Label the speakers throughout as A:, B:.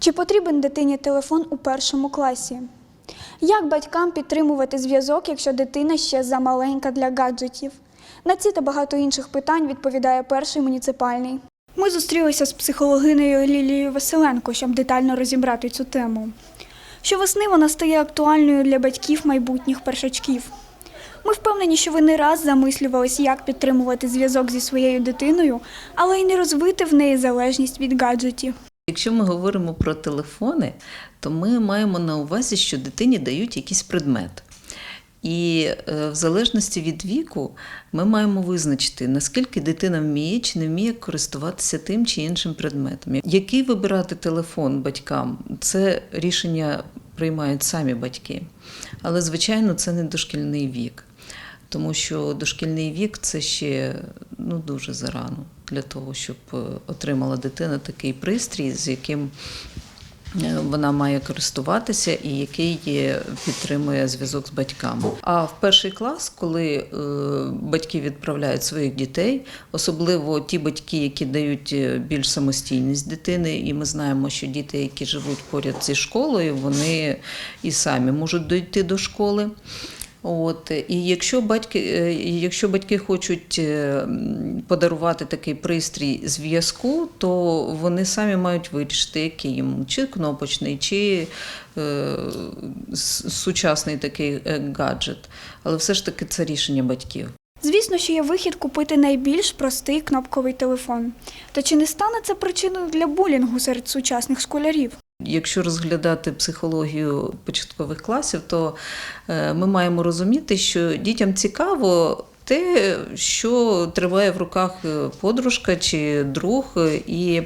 A: Чи потрібен дитині телефон у першому класі? Як батькам підтримувати зв'язок, якщо дитина ще замаленька для гаджетів? На ці та багато інших питань відповідає перший муніципальний. Ми зустрілися з психологинею Лілією Василенко, щоб детально розібрати цю тему. Щовесни вона стає актуальною для батьків майбутніх першачків. Ми впевнені, що ви не раз замислювались, як підтримувати зв'язок зі своєю дитиною, але й не розвити в неї залежність від гаджетів.
B: Якщо ми говоримо про телефони, то ми маємо на увазі, що дитині дають якийсь предмет. І е, в залежності від віку ми маємо визначити, наскільки дитина вміє чи не вміє користуватися тим чи іншим предметом. Який вибирати телефон батькам, це рішення приймають самі батьки. Але, звичайно, це не дошкільний вік, тому що дошкільний вік це ще ну, дуже зарано для того, щоб е, отримала дитина такий пристрій, з яким е, вона має користуватися і який підтримує зв'язок з батьками. А в перший клас, коли е, батьки відправляють своїх дітей, особливо ті батьки, які дають більш самостійність дитини, і ми знаємо, що діти, які живуть поряд зі школою, вони і самі можуть дойти до школи. От і якщо батьки, е, якщо батьки хочуть е, подарувати такий пристрій зв'язку, то вони самі мають вирішити, який їм чи кнопочний, чи е, сучасний такий е, гаджет. Але все ж таки це рішення батьків.
A: Звісно, що є вихід купити найбільш простий кнопковий телефон. Та чи не стане це причиною для булінгу серед сучасних школярів?
B: Якщо розглядати психологію початкових класів, то е, ми маємо розуміти, що дітям цікаво те, що триває в руках е, подружка чи друг, і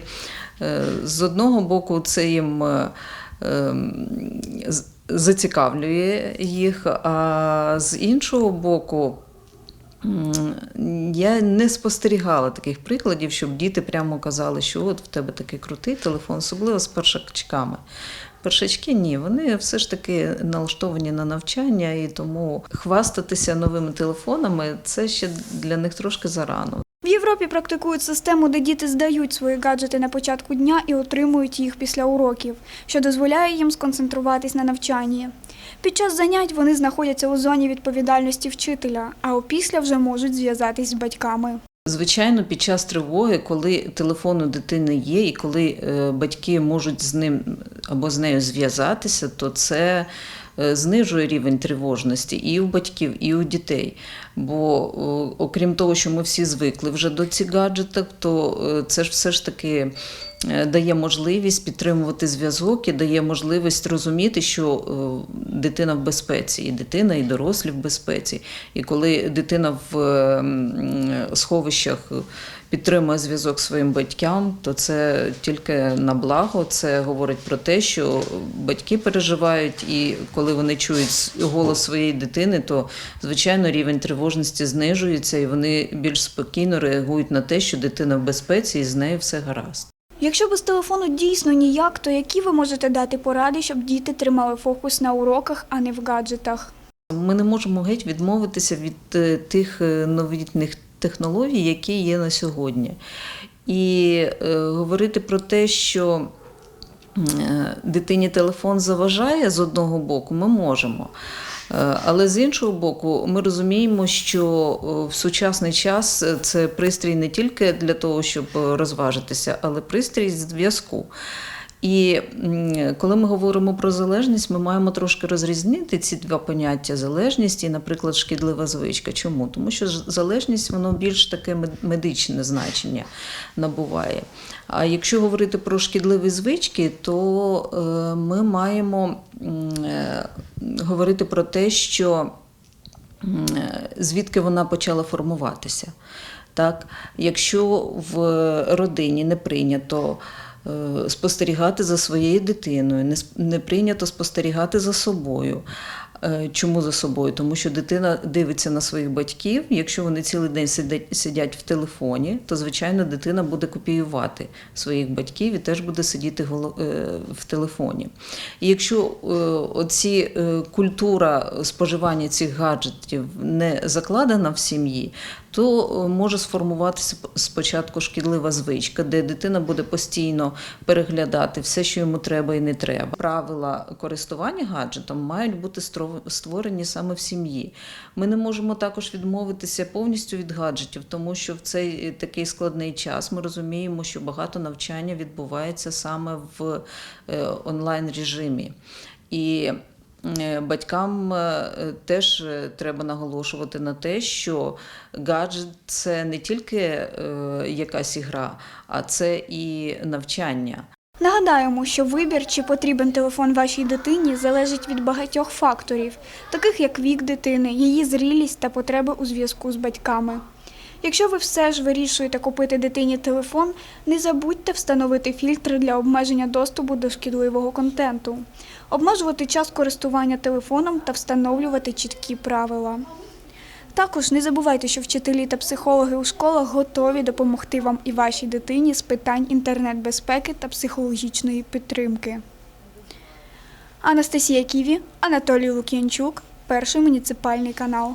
B: е, з одного боку це їм ем, зацікавлює їх, а з іншого боку. Я не спостерігала таких прикладів, щоб діти прямо казали, що от в тебе такий крутий телефон, особливо з першачками. Першачки ні, вони все ж таки налаштовані на навчання, і тому хвастатися новими телефонами це ще для них трошки зарано.
A: Європі практикують систему, де діти здають свої гаджети на початку дня і отримують їх після уроків, що дозволяє їм сконцентруватись на навчанні. Під час занять вони знаходяться у зоні відповідальності вчителя, а опісля вже можуть зв'язатись з батьками.
B: Звичайно, під час тривоги, коли телефон у дитини є, і коли е, батьки можуть з ним або з нею зв'язатися, то це знижує рівень тривожності і у батьків, і у дітей. Бо окрім того, що ми всі звикли вже до цих гаджетів, то е, це ж все ж таки е, дає можливість підтримувати зв'язок і дає можливість розуміти, що е, дитина в безпеці, і дитина, і дорослі в безпеці. І коли дитина в е, сховищах підтримує зв'язок своїм батькам, то це тільки на благо. Це говорить про те, що батьки переживають, і коли вони чують голос своєї дитини, то звичайно рівень тривожності знижується, і вони більш спокійно реагують на те, що дитина в безпеці і з нею все гаразд.
A: Якщо без телефону дійсно ніяк, то які ви можете дати поради, щоб діти тримали фокус на уроках, а не в гаджетах?
B: Ми не можемо геть відмовитися від е, тих е, новітніх технологій, які є на сьогодні. І е, говорити про те, що дитині телефон заважає з одного боку, ми можемо. Е, Але з іншого боку, ми розуміємо, що е, в сучасний час е, це пристрій не тільки для того, щоб розважитися, але пристрій зв'язку. І коли ми говоримо про залежність, ми маємо трошки розрізнити ці два поняття залежність і, наприклад, шкідлива звичка. Чому? Тому що залежність воно більш таке мед- медичне значення набуває. А якщо говорити про шкідливі звички, то ми маємо говорити про те, що звідки вона почала формуватися. Так? Якщо в родині не прийнято е, спостерігати за своєю дитиною, не прийнято спостерігати за собою. Е, Чому за собою? Тому що дитина дивиться на своїх батьків. Якщо вони цілий день сидять, в телефоні, то звичайно дитина буде копіювати своїх батьків і теж буде сидіти е, в телефоні. І якщо е, оці культура споживання цих гаджетів не закладена в сім'ї, то може сформуватися спочатку шкідлива звичка, де дитина буде постійно переглядати все, що йому треба і не треба. Правила користування гаджетом мають бути стро- створені саме в сім'ї. Ми не можемо також відмовитися повністю від гаджетів, тому що в цей е, такий складний час ми розуміємо, що багато навчання відбувається саме в е, онлайн режимі. І Е, Батькам теж треба наголошувати на те, що гаджет це не тільки якась ігра, а це і навчання.
A: Нагадаємо, що вибір, чи потрібен телефон вашій дитині, залежить від багатьох факторів, таких як вік дитини, її зрілість та потреби у зв'язку з батьками. Якщо ви все ж вирішуєте купити дитині телефон, не забудьте встановити фільтри для обмеження доступу до шкідливого контенту, обмежувати час користування телефоном та встановлювати чіткі правила. Також не забувайте, що вчителі та психологи у школах готові допомогти вам і вашій дитині з питань інтернет-безпеки та психологічної підтримки. Анастасія Ківі, Анатолій Лук'янчук, перший муніципальний канал.